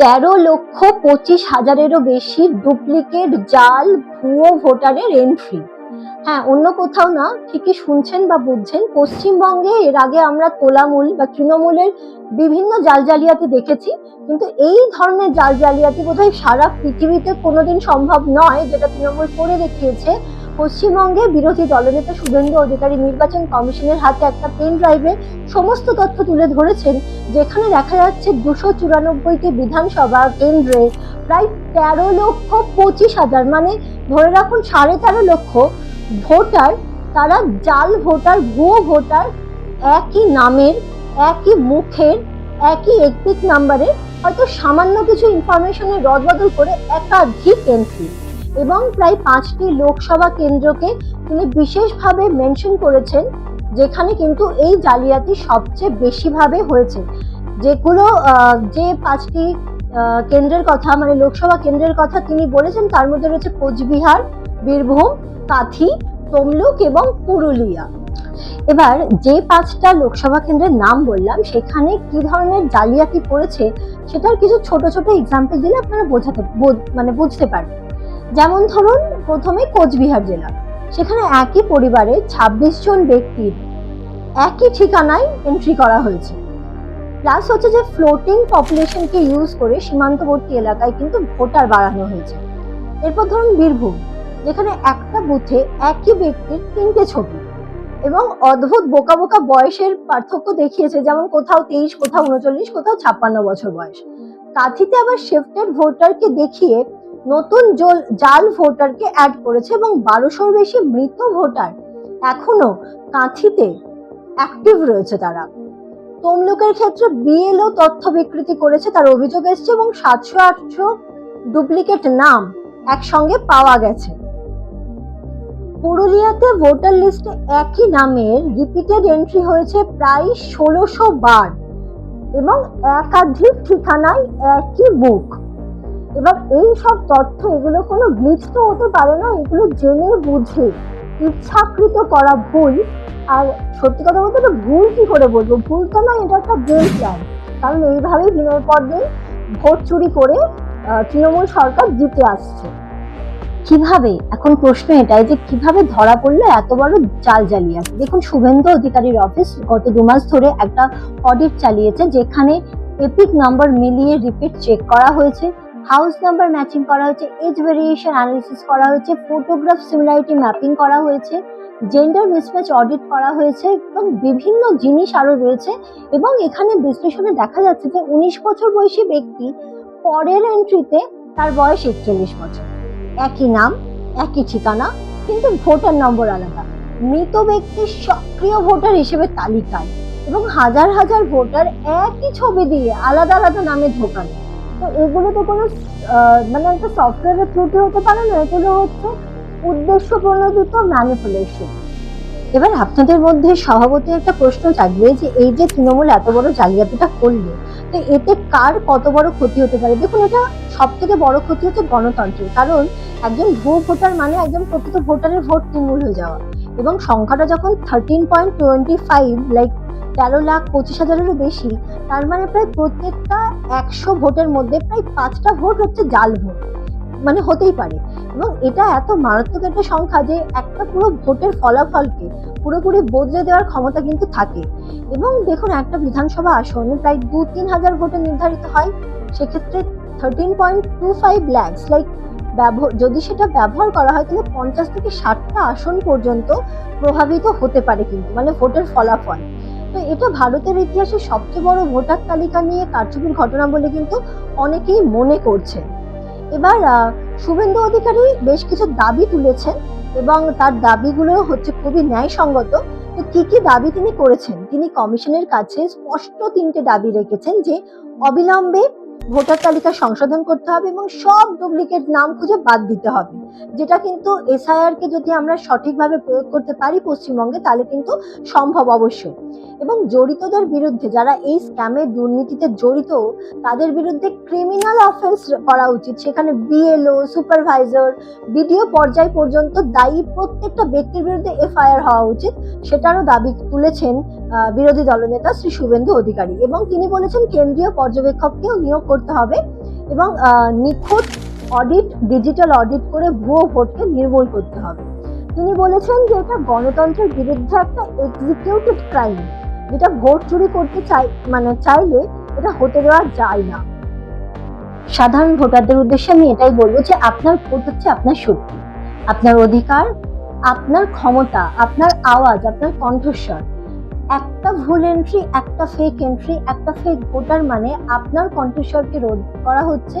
তেরো লক্ষ পঁচিশ হাজারেরও বেশি ডুপ্লিকেট জাল ভুয়ো ভোটারের এন্ট্রি হ্যাঁ অন্য কোথাও না, ঠিকই শুনছেন বা বুঝছেন, পশ্চিমবঙ্গে এর আগে আমরা তোলামূল বা তৃণমূলের বিভিন্ন জাল জালিয়াতি দেখেছি, কিন্তু এই ধরনের জাল জালিয়াতি বোধহয় সারা পৃথিবীতে কোনোদিন সম্ভব নয়, যেটা তৃণমূল করে দেখিয়েছে। পশ্চিমবঙ্গে বিরোধী দলনেতা শুভেন্দু অধিকারী নির্বাচন কমিশনের হাতে একটা পেন ড্রাইভে সমস্ত তথ্য তুলে ধরেছেন, যেখানে দেখা যাচ্ছে দুশো চুরানব্বইটি বিধানসভা কেন্দ্রে প্রায় তেরো লক্ষ পঁচিশ হাজার মানে ধরে রাখুন সাড়ে তেরো লক্ষ ভোটার, তারা জাল ভোটার, ভুয়ো ভোটার, একই নামের, একই মুখের, একই একটিক নাম্বারে হয়তো সামান্য কিছু ইনফরমেশনের রদবদল করে একাধিক এন্ট্রি এবং প্রায় পাঁচটি লোকসভা কেন্দ্রকে তিনি বিশেষভাবে মেনশন করেছেন, যেখানে কিন্তু এই জালিয়াতি সবচেয়ে বেশিভাবে হয়েছে। যেগুলো যে পাঁচটি কেন্দ্রের কথা মানে লোকসভা কেন্দ্রের কথা তিনি বলেছেন, তার মধ্যে রয়েছে কোচবিহার, বীরভূম, কাথি, তমলুক এবং পুরুলিয়া। এবার যে পাঁচটা লোকসভা কেন্দ্রের নাম বললাম, সেখানে কি ধরনের জালিয়াতি পড়েছে, সেটার কিছু ছোট ছোট এক্সাম্পল দিলে আপনারা বোঝাতে বোঝ- মানে বুঝতে পারবেন। যেমন ধরুন, প্রথমে কোচবিহার জেলা। সেখানে একই পরিবারে ২৬ জন ব্যক্তির একই ঠিকানায় এন্ট্রি করা হয়েছে। প্লাস হচ্ছে যে ফ্লোটিং পপুলেশনকে ইউজ করে সীমান্তবর্তী এলাকায় কিন্তু ভোটার বাড়ানো হয়েছে। এরপর ধরুন বীরভূম, যেখানে একটা বুথে একই ব্যক্তির তিনটে ছবি এবং অদ্ভুত বোকা বোকা বয়সের পার্থক্য দেখিয়েছে, যেমন কোথাও তেইশ, কোথাও উনচল্লিশ, কোথাও ছাপ্পান্ন বছর বয়স। কাঁথিতে আবার শিফটেড ভোটারকে দেখিয়ে নতুন জল- ভোটারকে অ্যাড করেছে এবং বারোশোর বেশি মৃত ভোটার এখনও কাঁথিতে অ্যাক্টিভ রয়েছে তারা। তমলুকের ক্ষেত্রে বিএলও তথ্য বিকৃতি করেছে, তার অভিযোগ এসছে এবং সাতশো আটশো ডুপ্লিকেট নাম একসঙ্গে পাওয়া গেছে। পুরুলিয়াতে ভোটার লিস্টে একই নামের রিপিটেড এন্ট্রি হয়েছে প্রায় ষোলোশো বার এবং একাধিক ঠিকানায় একই বুক এবার এই সব তথ্য, এগুলো কোনো গ্লিচ তো হতে পারে না, এগুলো জেনে বুঝে, ইচ্ছাকৃত করা ভুল। আর সত্যি কথা বলতে ভুল কি করে বলব? ভুল তো না এটা একটা গেম প্ল্যান কারণ এইভাবেই দিনের পর দিন ভোট চুরি করে তৃণমূল সরকার জিতে আসছে। কীভাবে? এখন প্রশ্ন এটাই যে কীভাবে ধরা পড়ল এত বড় জাল জালিয়াতি দেখুন, শুভেন্দু অধিকারীর অফিস গত দু মাস ধরে একটা অডিট চালিয়েছে, যেখানে এপিক নাম্বার মিলিয়ে রিপিট চেক করা হয়েছে। হাউস নাম্বার ম্যাচিং করা হয়েছে এজ ভেরিয়েশন অ্যানালিসিস করা হয়েছে ফটোগ্রাফ সিমিলারিটি ম্যাপিং করা হয়েছে জেন্ডার মিসম্যাচ অডিট করা হয়েছে এবং বিভিন্ন জিনিস আরও রয়েছে এবং এখানে বিশ্লেষণে দেখা যাচ্ছে যে উনিশ বছর বয়সী ব্যক্তি পরের এন্ট্রিতে তার বয়স একচল্লিশ বছর। একই নাম, একই ঠিকানা, কিন্তু ভোটার নম্বর আলাদা। মৃত ব্যক্তির সক্রিয় ভোটার হিসেবে তালিকায় এবং হাজার হাজার ভোটার একই ছবি দিয়ে আলাদা আলাদা নামে ঢোকানো তো এগুলো তো কোনো মানে একটা সফটওয়্যারের ত্রুটি হতে পারে না, এগুলো হচ্ছে উদ্দেশ্য প্রণোদিত ম্যানিপুলেশন এবার আপনাদের মধ্যে স্বভাবত একটা প্রশ্ন জাগবে যে এই যে তৃণমূল এত বড় জালিয়াতিটা করল, তো এতে কার কত বড় ক্ষতি হতে পারে? দেখুন, এটা সব থেকে বড় ক্ষতি হচ্ছে গণতন্ত্রের, কারণ একজন ভুয়ো ভোটার মানে একজন প্রকৃত ভোটারের ভোট তৃণমূল হয়ে যাওয়া। এবং সংখ্যাটা যখন thirteen point twenty five like তেরো লাখ পঁচিশ হাজারেরও বেশি। তার মানে প্রায় প্রত্যেকটা একশো ভোটের মধ্যে প্রায় পাঁচটা ভোট হচ্ছে জাল ভোট। মানে হতেই পারে। এবং এটা এত মারাত্মক একটা সংখ্যা যে একটা পুরো ভোটের ফলাফলকে পুরোপুরি বদলে দেওয়ার ক্ষমতা কিন্তু থাকে। এবং দেখুন, একটা বিধানসভা আসন প্রায় দু তিন হাজার ভোটে নির্ধারিত হয়। সেক্ষেত্রে thirteen point two five lakhs like ব্যবহার যদি সেটা ব্যবহার করা হয়, তাহলে পঞ্চাশ থেকে ষাটটা আসন পর্যন্ত প্রভাবিত হতে পারে কিন্তু মানে ভোটের ফলাফল। তো এটা ভারতের ইতিহাসে সবচেয়ে বড় ভোটার তালিকা নিয়ে কারচুপির ঘটনা বলে কিন্তু অনেকেই মনে করছেন। এবার শুভেন্দু অধিকারী বেশ কিছু দাবি তুলেছেন এবং তার দাবিগুলো হচ্ছে খুবই ন্যায়সঙ্গত। তো কি কি দাবি তিনি করেছেন? তিনি কমিশনের কাছে স্পষ্ট তিনটে দাবি রেখেছেন যে, অবিলম্বে ভোটার তালিকা সংশোধন করতে হবে এবং সব ডুপ্লিকেট নাম খুঁজে বাদ দিতে হবে। যেটা কিন্তু এসআইআর কে যদি আমরা সঠিকভাবে প্রয়োগ করতে পারি পশ্চিমবঙ্গে, তাহলে কিন্তু সম্ভব অবশ্যই। এবং জড়িতদের বিরুদ্ধে, যারা এই স্ক্যামের দুর্নীতিতে জড়িত, তাদের বিরুদ্ধে ক্রিমিনাল অফেন্স করা উচিত। সেখানে বিএলও সুপারভাইজার বিডিও পর্যায় পর্যন্ত দায়ী প্রত্যেকটা ব্যক্তির বিরুদ্ধে এফআইআর হওয়া উচিত। সেটারও দাবি তুলেছেন বিরোধী দলনেতা শ্রী শুভেন্দু অধিকারী। এবং তিনি বলেছেন, কেন্দ্রীয় পর্যবেক্ষককেও নিয়োগ করতে হবে এবং নিখুঁত অডিট, ডিজিটাল অডিট করে ভুয়ো ভোটকে নির্মূল করতে হবে। তিনি বলেছেন যে, এটা গণতন্ত্রের বিরুদ্ধে একটা এক্সিকিউটেড ক্রাইম যেটা ভোট চুরি করতে চাই মানে চাইলে এটা হতে দেওয়া যায় না। সাধারণ ভোটারদের উদ্দেশ্যে আমি এটাই বলব যে, আপনার ভোট হচ্ছে আপনার শক্তি, আপনার অধিকার, আপনার ক্ষমতা, আপনার আওয়াজ, আপনার কণ্ঠস্বর। একটা ভুল এন্ট্রি একটা ফেক এন্ট্রি একটা ফেক ভোটার মানে আপনার কণ্ঠস্বরকে রোধ করা হচ্ছে,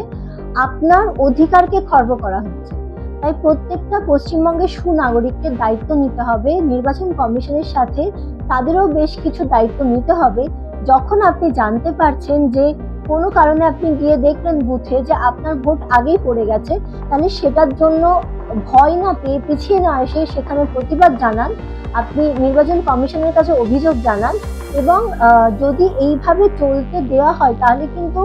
আপনার অধিকারকে খর্ব করা হচ্ছে। তাই প্রত্যেকটা পশ্চিমবঙ্গের সুনাগরিককে দায়িত্ব নিতে হবে, নির্বাচন কমিশনের সাথে তাদেরও বেশ কিছু দায়িত্ব নিতে হবে। যখন আপনি জানতে পারছেন যে কোনো কারণে আপনি গিয়ে দেখলেন বুথে যে আপনার ভোট আগেই পড়ে গেছে, তাহলে সেটার জন্য ভয় না পেয়ে পিছিয়ে না এসে সেখানে প্রতিবাদ জানান। আপনি নির্বাচন কমিশনের কাছে অভিযোগ জানান এবং যদি এইভাবে চলতে দেওয়া হয় তাহলে কিন্তু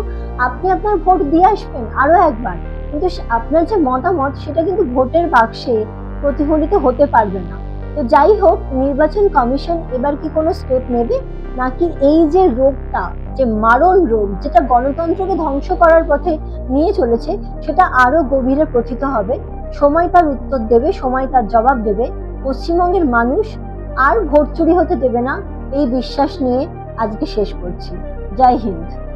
আপনি আপনার ভোট দিয়ে আসবেন আরও একবার। কিন্তু আপনার যে মতামত সেটা কিন্তু ভোটের বাক্সে প্রতিফলিত হতে পারবে না। তো যাই হোক, নির্বাচন কমিশন এবার কি কোনো স্টেপ নেবে? নাকি এই যে রোগটা যে মারণ রোগ যেটা গণতন্ত্রকে ধ্বংস করার পথে নিয়ে চলেছে, সেটা আরও গভীরে প্রথিত হবে। সময় তার উত্তর দেবে, সময় তার জবাব দেবে। পশ্চিমবঙ্গের মানুষ আর ভোট চুরি হতে দেবে না, এই বিশ্বাস নিয়ে আজকে শেষ করছি। জয় হিন্দ।